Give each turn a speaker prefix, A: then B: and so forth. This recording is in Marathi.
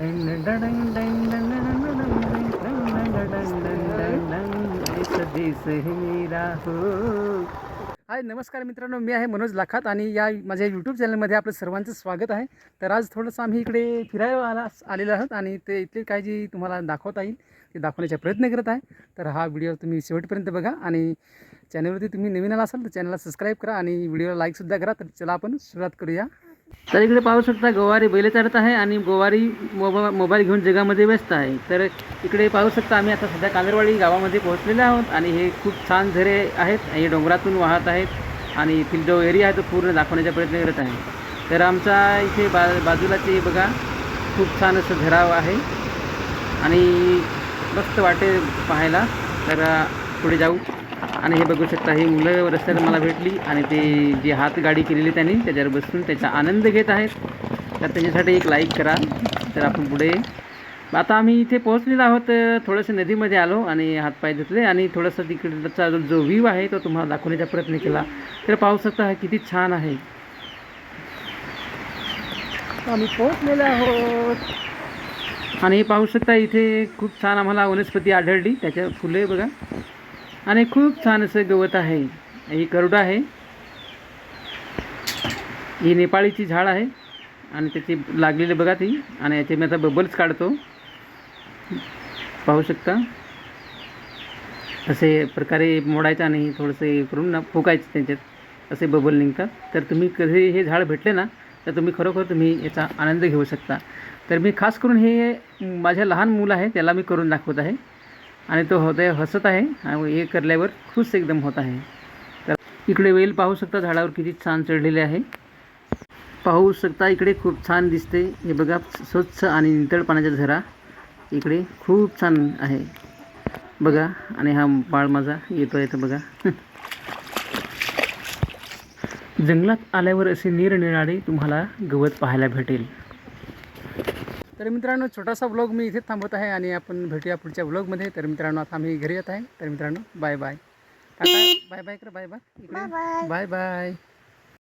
A: हाय नमस्कार मित्रांनो मी आहे मनोज लाखात आणि या माझ्या यूट्यूब चॅनलमध्ये आपलं सर्वांचं स्वागत आहे. तर आज थोडंसं आम्ही इकडे फिरायला आला आलेलो आहोत आणि ते इथली काय जी तुम्हाला दाखवता येईल ते दाखवण्याचा प्रयत्न करत आहे. तर हा व्हिडिओ तुम्ही शेवटपर्यंत बघा आणि चॅनलवरती तुम्ही नवीन आला असाल तर चॅनलला सबस्क्राईब करा आणि व्हिडिओला लाईकसुद्धा करा. तर चला आपण सुरुवात करूया. तर इकडे पाहू शकता गोवारी बैल चढत आहे आणि गोवारी मोबा मोबाईल घेऊन जगामध्ये व्यस्त आहे. तर इकडे पाहू शकता आम्ही आता सध्या कांदरवाडी गावामध्ये पोहोचलेले आहोत आणि हे खूप छान झरे आहेत हे डोंगरातून वाहत आहेत आणि इथील जो एरिया आहे तो पूर्ण दाखवण्याचा प्रयत्न करत आहे. तर आमचा इथे बा बाजूला ते बघा खूप छान असं झराव आहे आणि मस्त वाटे पाहायला. तर पुढे जाऊ. आणि हे बघू शकता ही मुलं रस्त्यात मला भेटली आणि ते जी हातगाडी केलेली त्यांनी त्याच्यावर बसून त्याचा आनंद घेत आहेत. तर त्याच्यासाठी एक लाईक करा. तर आपण पुढे आता आम्ही इथे पोहोचलेलो आहोत थोडंसं नदीमध्ये आलो आणि हातपाय धुतले आणि थोडंसं तिकडचा जो- जो व्ह्यू आहे तो तुम्हाला दाखवण्याचा प्रयत्न केला. तर पाहू शकता हा किती छान आहे. आम्ही पोहोचलेलो आहोत. आणि पाहू शकता इथे खूप छान आम्हाला वनस्पती आढळली. त्याच्या फुले बघा. आणि खूप छान असं गवत आहे. ही करुडा आहे. ही नेपाळीची झाड आहे. आणि त्याची लागलेली बघा ती. आणि याचे मी आता बबल्स काढतो. पाहू शकता. असे प्रकारे मोडायचं आणि थोडंसं करून ना फुकायचं त्यांच्यात. असे बबल निघतात. तर तुम्ही कधी हे झाड भेटले ना तर तुम्ही खरोखर तुम्ही याचा आनंद घेऊ शकता. तर मी खास करून हे माझ्या लहान मुलं आहे त्याला मी करून दाखवत आहे. आणि तो होत हसत आहे आणि हे करल्यावर खुश एकदम होत आहे. तर इकडे वेल पाहू शकता झाडावर किती छान चढलेले आहे. पाहू शकता इकडे खूप छान दिसते. हे बघा स्वच्छ आणि नितळ पाण्याचा झरा इकडे खूप छान आहे. बघा आणि हा बाळ माझा येतो आहे तर बघा. जंगलात आल्यावर असे निरनिराळे तुम्हाला गवत पाहायला भेटेल. तर मित्रांनो छोटासा ब्लॉग मी इथे थांबवत आहे आणि आपण भेटूया पुढच्या ब्लॉगमध्ये तर मित्रांनो आता आम्ही घरी येत आहे. तर मित्रांनो बाय बाय बाय बाय कर बाय बाय बाय